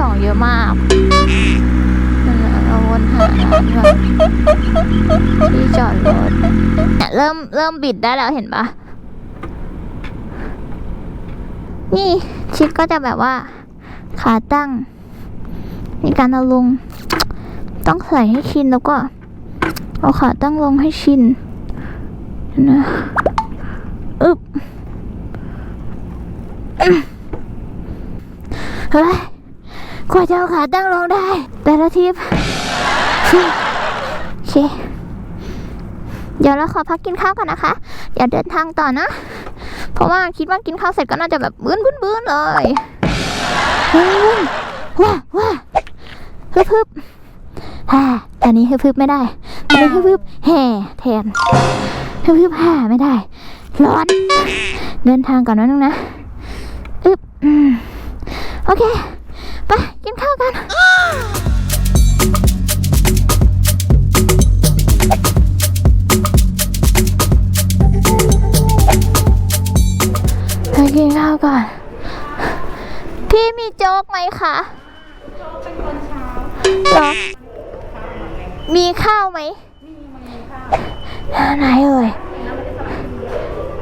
สองเยอะมากเราวนหาที่จอดรถเนี่ยเริ่มเริ่มบิดได้แล้วเห็นปะนี่ชิดก็จะแบบว่า ขาตั้ง มีการเอาลง ต้องใส่ให้ชินแล้วก็ เอาขาตั้งลงให้ชินนะอึ๊บเฮ้ย กว่าจะเอาขาตั้งลงได้ แต่ละทีฟิวโอเค เดี๋ยวเราขอพักกินข้าวกันนะคะอย่าเดินทางต่อนะ เพราะว่าคิดว่ากินข้าวเสร็จก็น่าจะแบบบื้นบื้นบื้นเลยเฮ้ยว้าว้าฮึบฮึบฮ่าตอนนี้ฮึบฮึบไม่ได้ตอนนี้ฮึบฮึบแห่แทนฮึบฮึบฮ่าไม่ได้ ร้อน เดินทางก่อนนะนึงนะ อึบโอเค ไปกินข้าวกัน ไปกินข้าวก่อน พี่มีโจ๊กไหมคะเหรอมีข้าวไหมไหนเอ่ย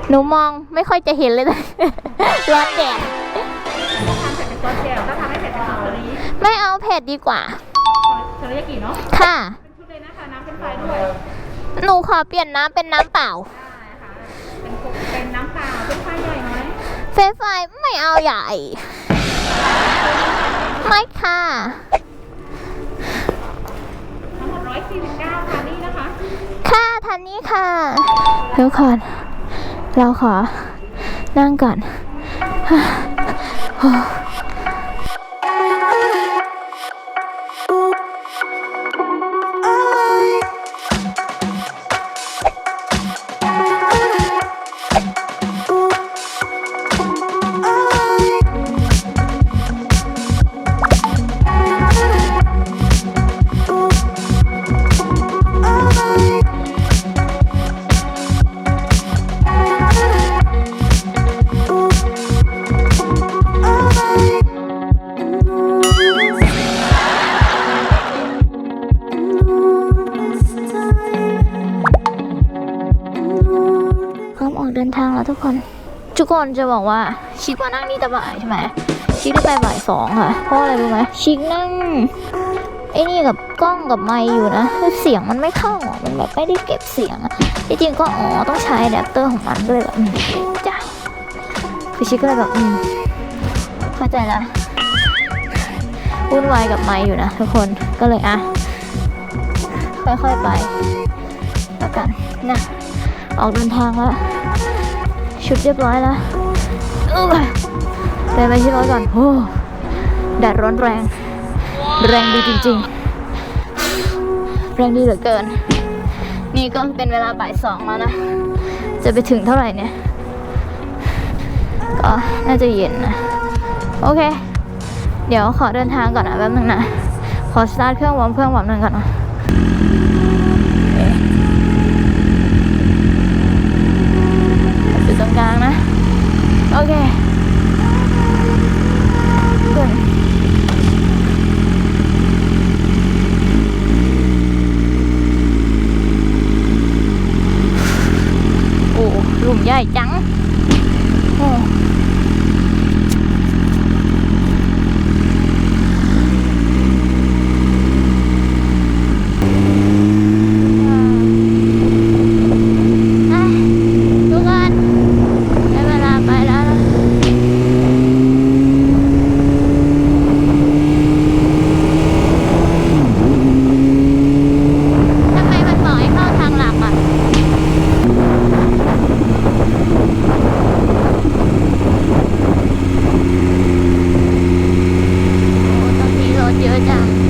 หนูมองไม่ค่อยจะเห็นเลยนะร้อนแดด เอาเผ็ดดีกว่าเทอริยากิเนาะค่ะ เป็นชุดเลยนะคะ น้ำเป็นไฟด้วยหนูขอเปลี่ยนน้ำเป็นน้ำเปล่าได้ค่ะเป็นคุกเป็นน้ำเปล่าเป็นไฟใหญ่ไหมเฟรนช์ฟรายไม่เอาใหญ่ ไม่ค่ะ ทั้งหมด149ค่ะนี่นะคะค่ะทันนี้ค่ะทุกคนเราขอนั่งก่อน เดินทางแล้วทุกคน ทุกคนจะบอกว่าชิคมานั่งนี่ตบ่ายใช่ไหมชิคได้ไปบ่ายสองค่ะ เพราะอะไรรู้ไหมชิคนั่งไอ้นี่กับกล้องกับไมค์อยู่นะคือเสียงมันไม่เข้าอะมันแบบไม่ได้เก็บเสียงอะที่จริงก็อ๋อต้องใช้อะแดปเตอร์ของมันก็เลยแบบจ้าคือชิคก็เลยแบบอืมเข้าใจละวุ่นวายกับไมค์อยู่นะทุกคนก็เลยอะค่อยๆไปแล้วกันนะออกเดินทางแล้ว ชุดเรียบร้อยแล้วเดินไปที่รถก่อนโอ้แดดร้อนแรง แรงดีจริงๆ แรงดีเหลือเกิน นี่ก็เป็นเวลาบ่ายสองแล้วนะ จะไปถึงเท่าไหร่เนี่ย ก็น่าจะเย็นนะ โอเค เดี๋ยวขอเดินทางก่อนนะแป๊บนึงนะ ขอสตาร์ทเครื่องวอร์มเครื่องวอร์มหนึ่งก่อนนะ 这。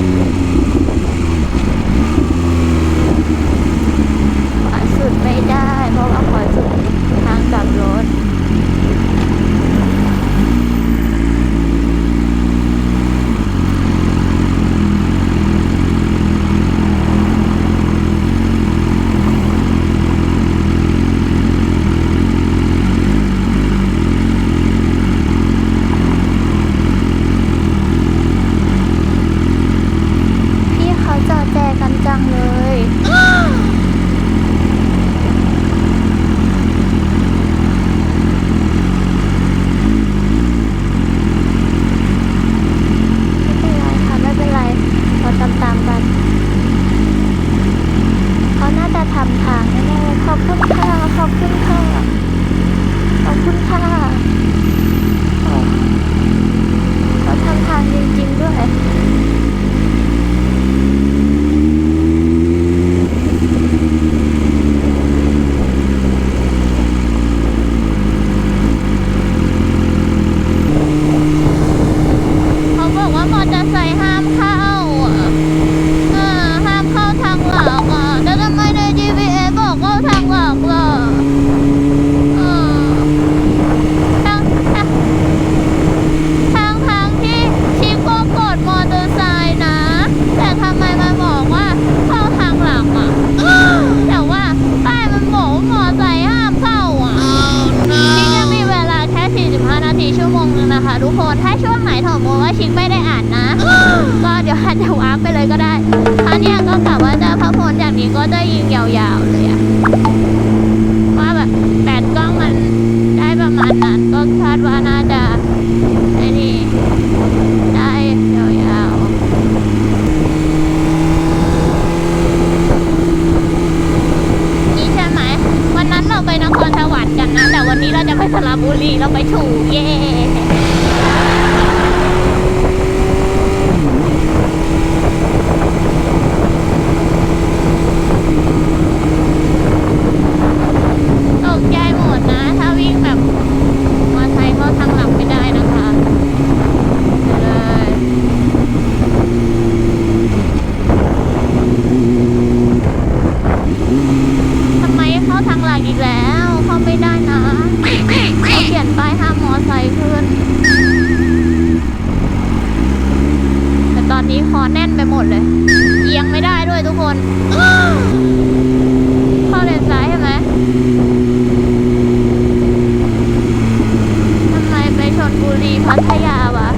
นบุรีพัทยาวะ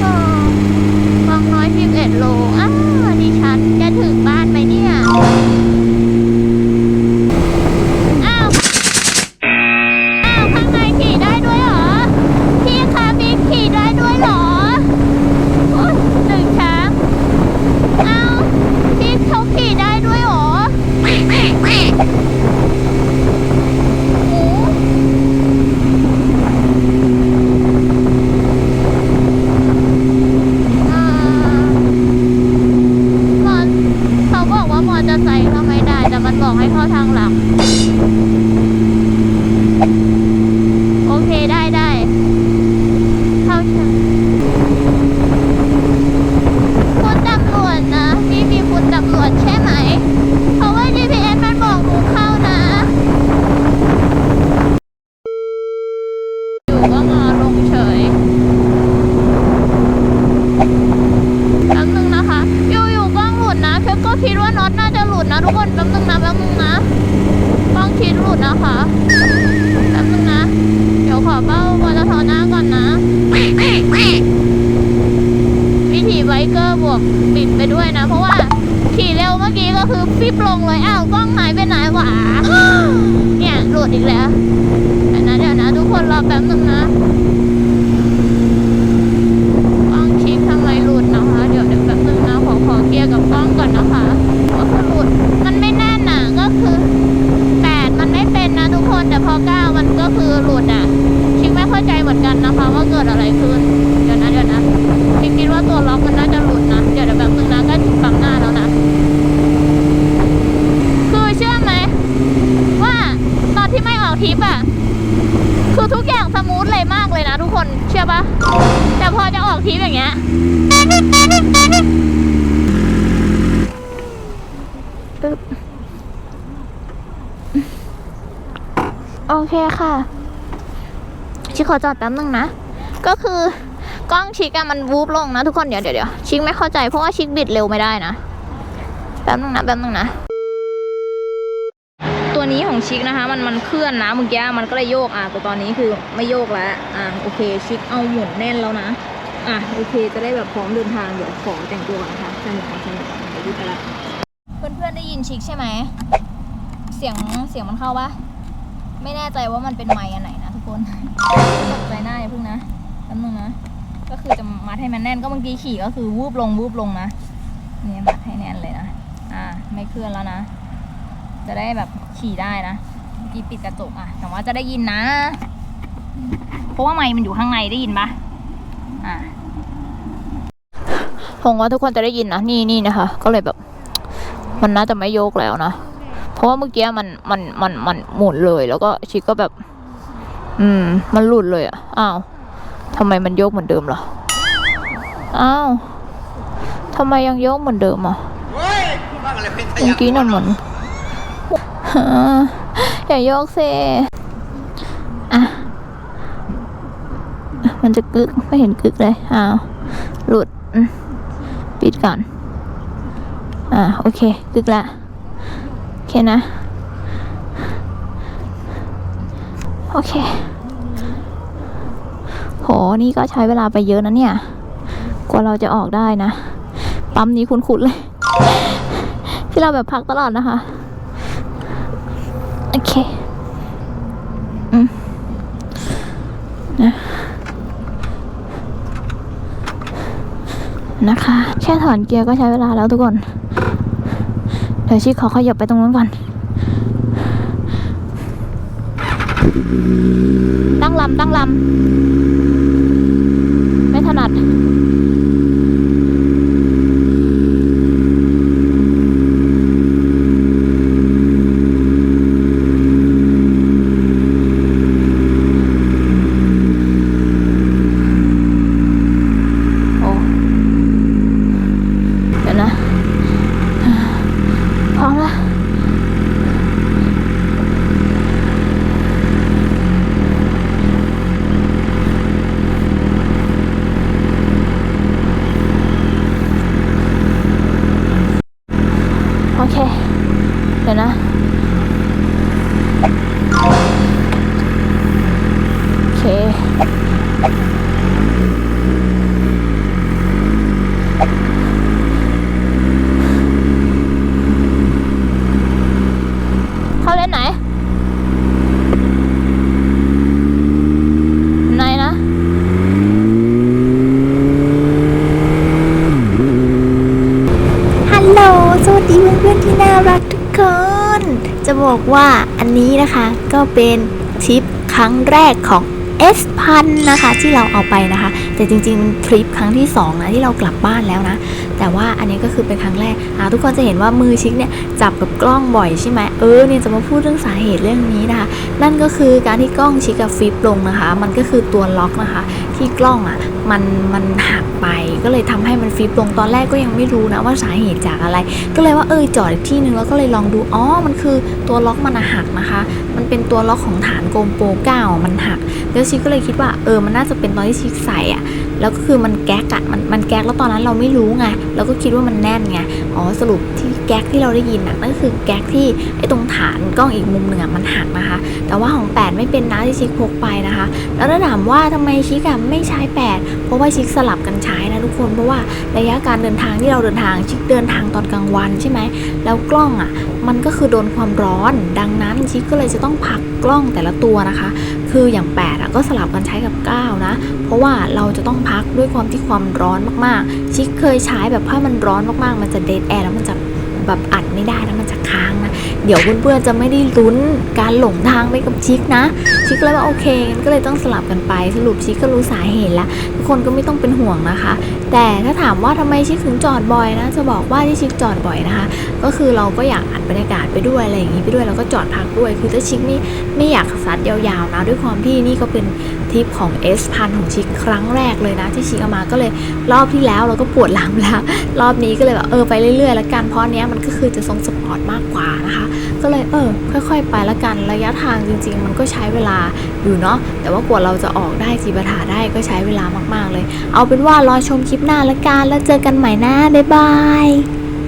เออบางน้อยสิบเอ็ดโล อ้าวดิฉันจะถึงบ้านไหมเนี่ย อ้าว อ้าว ข้างในขี่ได้ด้วยเหรอ พี่คะมีขี่ได้ด้วยเหรอโอ๊ยหนึ่งช้างอ้าว พี่เขาขี่ได้ด้วยเหรอโอ้อ่ามอเขาบอกว่ามอเตอร์ไซค์เข้าไม่ได้ แต่มันบอกให้เข้าทางหลัง โอเคได้ได้เข้าฉันคุณตำรวจนะพี่มีคุณตำรวจใช่ไหม เพราะว่า GPS มันบอกหนูเข้านะ อยู่ก็มาลงเฉยแป๊บนึงนะคะอยู่อยู่กล้องหลุดนะเพชรก็คิดว่าน็อตน่าจะหลุดนะทุกคนแป๊บนึงนะแป๊บนึงนะกล้องคิดหลุดนะคะแป๊บนึงนะ เดี๋ยวขอเบ้าปตทหน้าก่อนนะ วิธีไบเกอร์บวกบิดไปด้วยนะ เพราะว่าขี่เร็วเมื่อกี้ก็คือฟิบลงเลยอ้าวกล้องหายไปไหนวะเนี่ยหลุดอีกแล้ว คนรอแป๊บนึงนะ คนเชื่อปะแต่พอจะออกทริปอย่างเงี้ยอึ๊บโอเคค่ะ ชิคขอจอดแป๊บนึงนะ ก็คือกล้องชิคอะมันวูบลงนะทุกคนเดี๋ยวเดี๋ยวชิคไม่เข้าใจเพราะว่าชิคบิดเร็วไม่ได้นะ แป๊บนึงนะ แป๊บนึงนะ นี้ของชิคนะคะ มันมันเคลื่อนนะเมื่อกี้มันก็เลยโยกอะแต่ตอนนี้คือไม่โยกแล้วอะโอเคชิคเอาหมุนแน่นแล้วนะอะโอเค จะได้แบบพร้อมเดินทางเดี๋ยวขอแต่งตัวนะคะใส่หมวกก่อนใส่หมวกก่อนเดี๋ยวรีบไปละเพื่อนๆได้ยินชิคใช่ไหมเสียงเสียงมันเข้าปะไม่แน่ใจว่ามันเป็นไมค์อันไหนนะทุกคนตกใจหน้าอย่าเพิ่งนะแป๊บนึงนะก็คือจะมัดให้มันแน่นก็เมื่อกี้ขี่ก็คือวูบลงวูบลงนะนี่มัดให้แน่นเลยนะอ่าไม่เคลื่อนแล้วนะ จะได้แบบขี่ได้นะเมื่อกี้ปิดกระจกอะแต่ว่าจะได้ยินนะ เพราะว่าไมค์มันอยู่ข้างในได้ยินปะอ่าผมว่าทุกคนจะได้ยินนะนี่นี่นะคะ ก็เลยแบบ มันน่าจะไม่โยกแล้วนะเพราะว่าเมื่อกี้มันมันมันมันหมุนเลย แล้วก็ชิคก็แบบ อืม มันหลุดเลยอะอ้าวทำไมมันโยกเหมือนเดิมล่ะอ้าวทำไมยังโยกเหมือนเดิมอะเฮ้ยบ้างอะไรเป็นขเมื่ยะอกี้นั่นเหมือน อย่าโยกเซอะ มันจะกึก ไม่เห็นกึกเลย อ้าว หลุด ปิดก่อน อ่า โอเค กึกละ โอเคนะ โอเค โห นี่ก็ใช้เวลาไปเยอะนะเนี่ย กว่าเราจะออกได้นะ ปั๊มนี้คุ้นๆเลย ที่เราแบบพักตลอดนะคะ โอเค อืมนะนะคะ แค่ถอนเกียร์ก็ใช้เวลาแล้วทุกคน เดี๋ยวชิคขอขยับไปตรงนู้นก่อน ตั้งลำตั้งลำไม่ถนัด โอ้เดี๋ยวนะ พร้อมแล้ว โอเค เดี๋ยวนะ โอเค เข้าเล่นไหน ไหนนะ ฮัลโหล สวัสดีเพื่อนๆที่น่ารักทุกคน จะบอกว่าอันนี้นะคะก็เป็นทริปครั้งแรกของ S พันนะคะที่เราเอาไปนะคะ แต่จริงๆมันทริปครั้งที่2นะที่เรากลับบ้านแล้วนะ แต่ว่าอันนี้ก็คือเป็นครั้งแรกอ่าทุกคนจะเห็นว่ามือชิคเนี่ยจับกับกล้องบ่อยใช่ไหมเออเนี่ยจะมาพูดเรื่องสาเหตุเรื่องนี้นะคะ นั่นก็คือการที่กล้องชิคกับฟลิปลงนะคะ มันก็คือตัวล็อกนะคะ ที่กล้องอะมันมันหักไป ก็เลยทำให้มันฟิปลงตอนแรกก็ยังไม่รู้นะว่าสาเหตุจากอะไร ก็เลยว่าเออจอดอีกที่หนึ่งแล้วก็เลยลองดูอ๋อมันคือตัวล็อกมันหักนะคะ มันเป็นตัวล็อกของฐานโกมโปเก้ามันหัก แล้วชิคก็เลยคิดว่าเออมันน่าจะเป็นตอนที่ชิคใส่อะ แล้วก็คือมันแก๊กอะมันมันแก๊กแล้วตอนนั้นเราไม่รู้ไงเราก็คิดว่ามันแน่นไงอ๋อสรุปที่แก๊กที่เราได้ยินอะนั่นคือแก๊กที่ไอ้ตรงฐานกล้องอีกมุมหนึ่งอะมันหักนะคะ แต่ว่าของ 8 ไม่เป็นนะที่ชิคพกไปนะคะ แล้วถ้าถามว่าทำไมชิคอะไม่ใช้ 8 เพราะว่าชิคสลับกันใช้นะทุกคนเพราะว่าระยะการเดินทางที่เราเดินทางชิคเดินทางตอนกลางวันใช่ไหมแล้วกล้องอะมันก็คือโดนความร้อน ดังนั้นชิคก็เลยจะต้องพักกล้องแต่ละตัวนะคะ คืออย่าง8อะก็สลับกันใช้กับ 9 นะ เพราะว่าเราจะต้องพักด้วยความที่ความร้อนมากๆ ชิคเคยใช้แบบถ้ามันร้อนมากๆ มันจะเดดแอร์แล้วมันจะแบบอัดไม่ได้แล้วมันจะค้างนะ เดี๋ยวเพื่อนๆจะไม่ได้ลุ้นการหลงทางไปกับชิคนะ ชิคเลยว่าโอเคงั้นก็เลยต้องสลับกันไปสรุปชิคก็รู้สาเหตุละ คนก็ไม่ต้องเป็นห่วงนะคะ แต่ถ้าถามว่าทำไมชิคถึงจอดบ่อยนะ จะบอกว่าที่ชิคจอดบ่อยนะคะ ก็คือเราก็อยากอัดบรรยากาศไปด้วยอะไรอย่างนี้ไปด้วยแล้วก็จอดพักด้วย คือถ้าชิคไม่ไม่อยากซัดยาวๆนะ ด้วยความที่นี่ก็เป็นทริปของ S พันของชิคครั้งแรกเลยนะที่ชิคเอามาก็เลยรอบที่แล้วเราก็ปวดหลังแล้วรอบนี้ก็เลยแบบเออไปเรื่อยๆแล้วกันเพราะเนี้ยมันก็คือจะทรงสปอร์ตมากกว่านะคะ ก็เลยเออค่อย ๆ ไปละกันระยะทางจริง ๆ มันก็ใช้เวลาอยู่เนาะแต่ว่ากว่าเราจะออกได้จีบถาได้ก็ใช้เวลามากๆากๆเลย เอาเป็นว่ารอชมคลิปหน้าละกันแล้วเจอกันใหม่นะบ๊ายบาย